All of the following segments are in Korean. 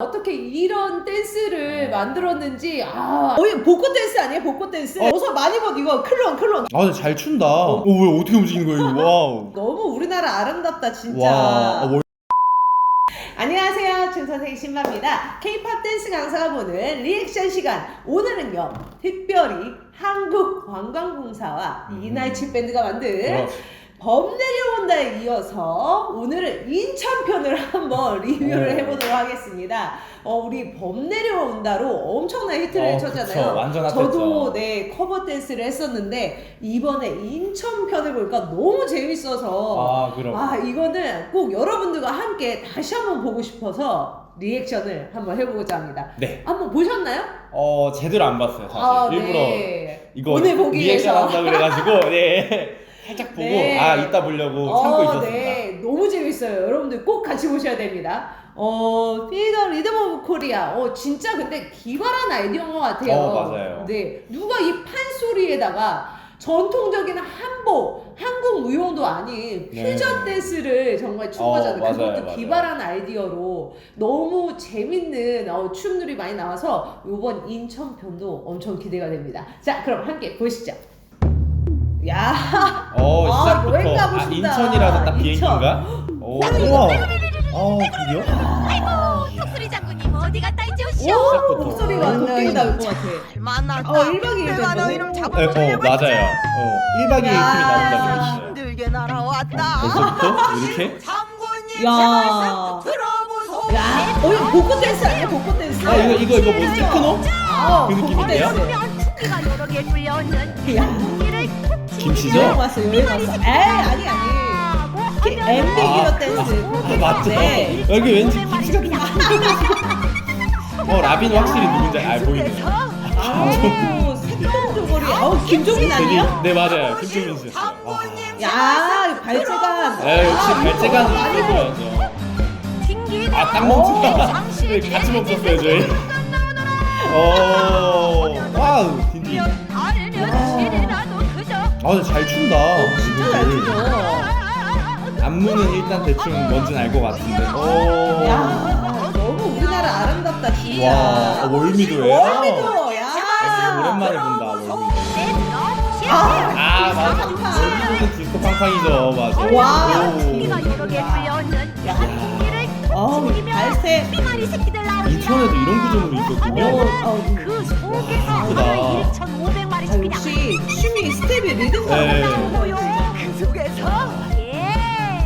어떻게 이런 댄스를 만들었는지 아 거의 복고 댄스 아니에요? 복고 댄스? 어 서 많이 본 이거? 클론 클론. 아 근데 잘 춘다. 어, 왜 어떻게 움직이는 거예요? 와우. 너무 우리나라 아름답다 진짜. 와. 어, 월- 안녕하세요. 춘선생 신바입니다. K-팝 댄스 강사가 보는 리액션 시간. 오늘은요 특별히 한국관광공사와 음. 이날치 밴드가 만든 어, 범 내려온다에 이어서 오늘은 인천편을 한번 리뷰를 오. 해보도록 하겠습니다. 어, 우리 범 내려온다로 엄청난 히트를 어, 쳤잖아요. 그쵸. 완전 저도 핫했죠. 네 커버 댄스를 했었는데 이번에 인천편을 보니까 너무 재밌어서 아 그럼. 아 이거는 꼭 여러분들과 함께 다시 한번 보고 싶어서 리액션을 한번 해보고자 합니다. 네. 한번 보셨나요? 어 제대로 안 봤어요 사실. 아, 일부러 네. 이거 오늘 보기 리액션 위해서. 한다 그래가지고 네. 살짝 보고 네. 아 이따 보려고 참고 있었습니다. 네, 너무 재밌어요. 여러분들 꼭 같이 보셔야 됩니다. 어, 피더 리듬 오브 코리아. 어, 진짜 근데 기발한 아이디어인 것 같아요. 어, 맞아요. 네, 누가 이 판소리에다가 전통적인 한복, 한국 무용도 아닌 네. 퓨전 댄스를 정말 춘 어. 맞아요, 그것도 맞아요. 기발한 아이디어로 너무 재밌는 어, 춤들이 많이 나와서 이번 인천 편도 엄청 기대가 됩니다. 자, 그럼 함께 보시죠. 야, 어 아, 시작부터 여행 가고 아, 싶다. 인천이라서 딱 인천. 비행기인가? 오 우와. 아 그래요? 아이고 독수리 장군님 어디 갔다 이제 오시오 시작부터. 오, 목소리가 도깨비 나올 것 같아. 만났다 어, 일박 이일 내가 너 멤버네. 이름 네, 잡아줄 어 맞아요. 어 1박 2일 팀이 야. 나온다고 그랬어요. 힘들게 날아왔다 벌써부터 이렇게? 장군님 야. 제 말씀 들어보소 야, 어, 이거 복고 댄스 아니야? 복고 댄스. 아 이거 이거 이거 뭐 테크노? 아, 그 복고 느낌인데요? 댄스. 면 축기가 여러 개 뚫려있는 야. 김치죠? 여행 왔어, 여행 왔어. 에이, 아니, 아니. MB 기로 댄스. 아, 맞죠? 네. 여기 왠지 김치 같은 어 라빈 확실히 누군지 알 보이네요. 아우, 색동조골이. 아우, 김종민 아니야? 네 맞아요. 김종민 씨였어요. 와. 야, 발재간. 에 역시 아, 발재간은 많이 있어야죠. 아딱. 잠시 우리 같이 멈췄어요 저희. 오 와우 딘딘. 아 근데 잘 춘다. 진짜 잘 추죠. 안무는 일단 대충 뭔지는 알것 같은데. 오. 야, 너무 우리나라 아름답다, 진짜. 와 어, 월미도예요? 월미도, 야. 아, 오랜만에 본다 월미도. 아, 아 맞아. 월미도는 디스코 팡팡이죠 맞아. 와. 어우, 발색. 나오면 인천에도 이런 구조물이 어, 있었군요. 어, 그 속에서 예쁘다. 1,500마리씩 아, 역시 춤이 스텝이 리듬감 네. 거예요. 그 속에서 예.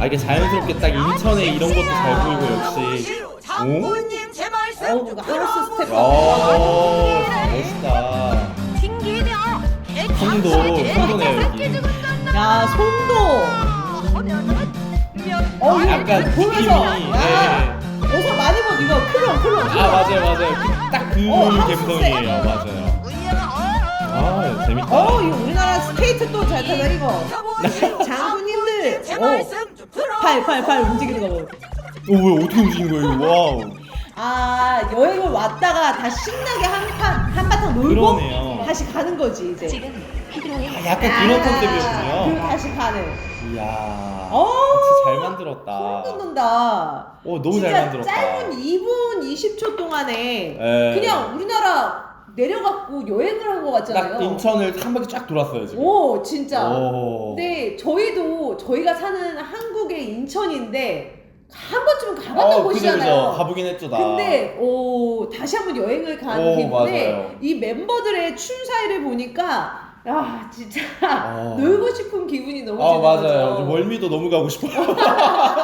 아 이게 자연스럽게 딱 인천에 이런 것도 잘 보이고 역시. 장군님 제 말씀 어우, 이거 하우스 스텝. 오 멋있다. 성도, 성도네요, 여기. 야, 손도. 어, 이거 약간 느낌이. 보면서. 네. 야, 어서 많이 본 이거 클론, 클론. 아 맞아요 맞아요. 딱 그 어, 감성이에요 맞아요. 아 재밌다. 어, 이거 우리나라 스케이트 또 잘 타다, 이거. 장군님들. 제 어, 팔, 팔, 팔 움직이는 거 봐. 오왜 어떻게 움직이는 거예요? 와우. 아, 여행을 왔다가 다 신나게 한 판, 한바탕 놀고 그러네요. 다시 가는 거지, 이제. 아 약간 그런 그 컨셉이었군요. 다시 가는. 이야. 어. 진짜 잘 만들었다. 소름 돋는다. 오 너무 진짜 잘 만들었다. 짧은 2분 20초 동안에 예. 그냥 우리나라 내려갖고 여행을 한것 같잖아요. 딱 인천을 한 바퀴 쫙 돌았어요 지금. 오, 진짜. 오. 근데 저희도 저희가 사는 한국의 인천인데 한 번쯤은 가봤던 어, 그죠, 곳이잖아요. 그죠. 가보긴 했죠 나. 근데 오, 다시 한번 여행을 간 오, 기분에 맞아요. 이 멤버들의 춤 사이를 보니까 야 진짜 어. 놀고 싶은 기분이 너무 아 드는 맞아요. 거죠. 저 월미도 너무 가고 싶어요.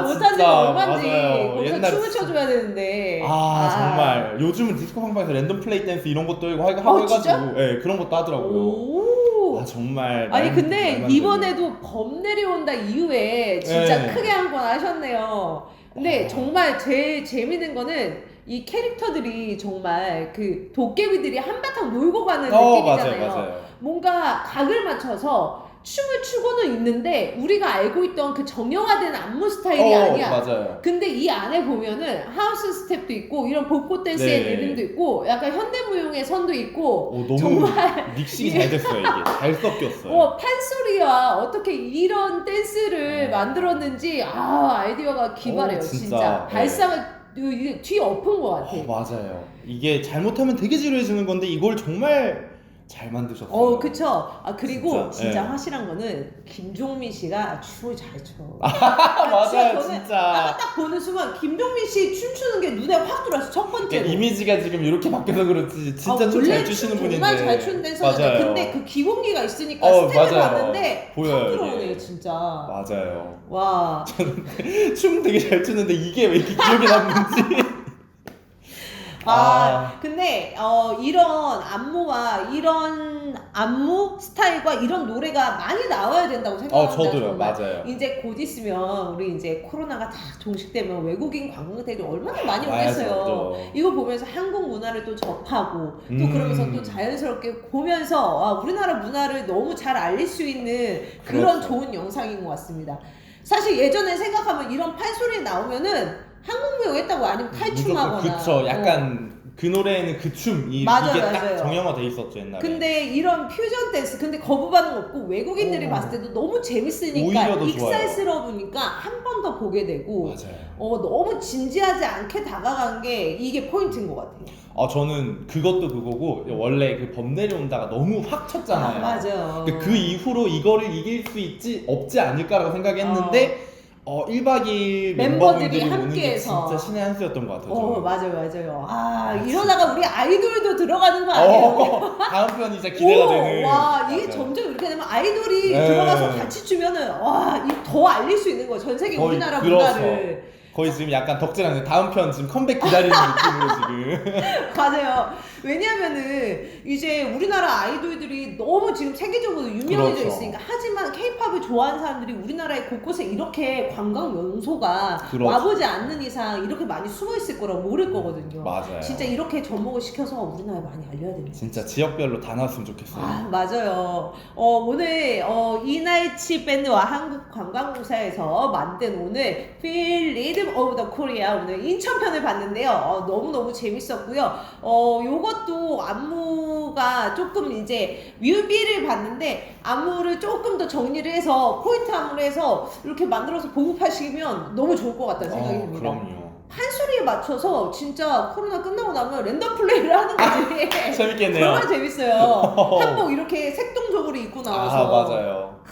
그 디스코 팡팡을 아, 못한 지가 진짜. 얼마인지 맞아요. 거기서 옛날에 춤을 춰줘야 되는데 아, 정말 요즘은 디스코 방방에서 랜덤 플레이 댄스 이런 것도 하고, 하고 어, 진짜? 해가지고 예 그런 것도 하더라고요. 오. 아 정말. 아니 난- 근데 잘 만들었네. 이번에도 범 내려온다 이후에 진짜 네. 크게 한번 하셨네요. 근데 아. 정말 제일 재밌는 거는 이 캐릭터들이 정말 그 도깨비들이 한바탕 놀고 가는 어 느낌이잖아요. 맞아요 맞아요. 뭔가 각을 맞춰서 춤을 추고는 있는데 우리가 알고 있던 그 정형화된 안무 스타일이 어 아니야. 맞아요. 근데 이 안에 보면은 하우스 스텝도 있고 이런 복고 댄스의 네. 리듬도 있고 약간 현대무용의 선도 있고 오 너무 정말 믹싱이 잘 됐어요 이게 잘 섞였어요. 어, 판소리와 어떻게 이런 댄스를 네. 만들었는지 아 아이디어가 기발해요 오, 진짜, 진짜. 네. 발상을 이게 뒤 엎은 것 같아. 어, 맞아요. 이게 잘못하면 되게 지루해지는 건데 이걸 정말 잘 만드셨어요. 어, 그쵸. 아, 그리고 진짜, 진짜, 예. 확실한 거는 김종민 씨가 춤을 잘 춰. 아, 맞아요, 저는 진짜. 아까 딱 보는 순간 김종민 씨 춤추는 게 눈에 확 들어왔어, 첫 번째로. 그러니까 이미지가 지금 이렇게 바뀌어서 그렇지 진짜 아, 좀 원래 잘 추시는 춤 분인데. 정말 잘 추는 댄서인데 맞아요. 근데 그 기본기가 있으니까 어, 스텝을 맞아요. 봤는데 보여요, 확 들어오네 이게. 진짜. 맞아요. 와. 춤 되게 잘 추는데 이게 왜 이렇게 기억에 남는지. 아, 아. 근데 어 이런 안무와 이런 안무 스타일과 이런 노래가 많이 나와야 된다고 어, 생각합니다. 저도요. 정말. 맞아요. 이제 곧 있으면 우리 이제 코로나가 다 종식되면 외국인 관광객이 얼마나 많이 오겠어요. 이거 보면서 한국 문화를 또 접하고 또 음. 그러면서 또 자연스럽게 보면서 아, 우리나라 문화를 너무 잘 알릴 수 있는 그런 그렇죠. 좋은 영상인 것 같습니다. 사실 예전에 생각하면 이런 판소리 나오면은 한국 무용 했다고 아니면 탈춤하거나 무조건 그쵸. 어. 약간 그 노래에는 그 춤, 이, 맞아요, 이게 맞아요. 딱 정형화돼 있었죠 옛날에. 근데 이런 퓨전 댄스 근데 거부 반응 없고 외국인들이 오. 봤을 때도 너무 재밌으니까 오히려 더 익살스러우니까 한 번 더 보게 되고 맞아요. 어 너무 진지하지 않게 다가간 게 이게 포인트인 것 같아요. 아 저는 그것도 그거고 원래 그 범 내려온다가 너무 확 쳤잖아요. 아, 맞아요. 그, 그 이후로 이거를 이길 수 있지 없지 않을까라고 생각했는데 어, 1박 2일 멤버들이 멤버분들이 오는 게 함께해서. 진짜 신의 한 수였던 것 같아요. 어 저는. 맞아요 맞아요. 아 아, 이러다가 우리 아이돌도 들어가는 거 아니에요? 어, 다음 편이 진짜 기대가 오, 되는. 와 이게 맞아요. 점점 이렇게 되면 아이돌이 네. 들어가서 같이 추면은 와더 알릴 수 있는 거야 전 세계 거의 우리나라 그렇죠. 문화를. 거의 지금 약간 덕질하는 다음 편 지금 컴백 기다리는 느낌으로 지금. 맞아요. 왜냐면은 이제 우리나라 아이돌들이 너무 지금 세계적으로 유명해져 그렇죠. 있으니까 하지만 케이팝을 좋아하는 사람들이 우리나라의 곳곳에 이렇게 관광 명소가 그렇죠. 와보지 않는 이상 이렇게 많이 숨어 있을 거라고 모를 거거든요. 맞아요. 진짜 이렇게 접목을 시켜서 우리나라에 많이 알려야 됩니다. 진짜 지역별로 다 나왔으면 좋겠어요. 아 맞아요. 어 오늘 어 이나이치 밴드와 한국 관광공사에서 만든 오늘 Feel Rhythm of the Korea 오늘 인천편을 봤는데요. 어, 너무 너무 재밌었고요. 어 요것도 안무가 조금 이제 뮤비를 봤는데 안무를 조금 더 정리를 해서 포인트 안무를 해서 이렇게 만들어서 보급하시면 너무 좋을 것 같다는 생각이 어, 듭니다. 그럼요. 판소리에 맞춰서 진짜 코로나 끝나고 나면 랜덤 플레이를 하는 거지. 재밌겠네요. 정말 재밌어요. 한복 이렇게 색동적으로 입고 나와서 아 맞아요.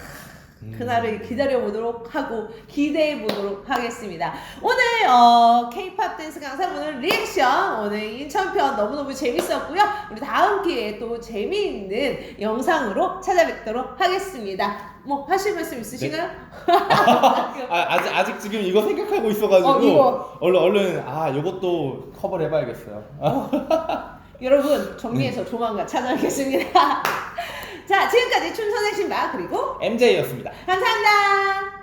음. 그날을 기다려 보도록 하고 기대해 보도록 하겠습니다. 오늘 어 K-팝 댄스 강사 오늘 리액션 오늘 인천편 너무너무 재밌었고요. 우리 다음 기회에 또 재미있는 영상으로 찾아뵙도록 하겠습니다. 뭐 하실 말씀 있으신가요? 아, 아직 아직 지금 이거 생각하고 있어가지고 어, 이거. 얼른 얼른 아 요것도 커버를 해봐야겠어요. 여러분 정리해서 조만간 찾아뵙겠습니다. 자 지금까지 춘선의 신바 그리고 MJ였습니다. 감사합니다.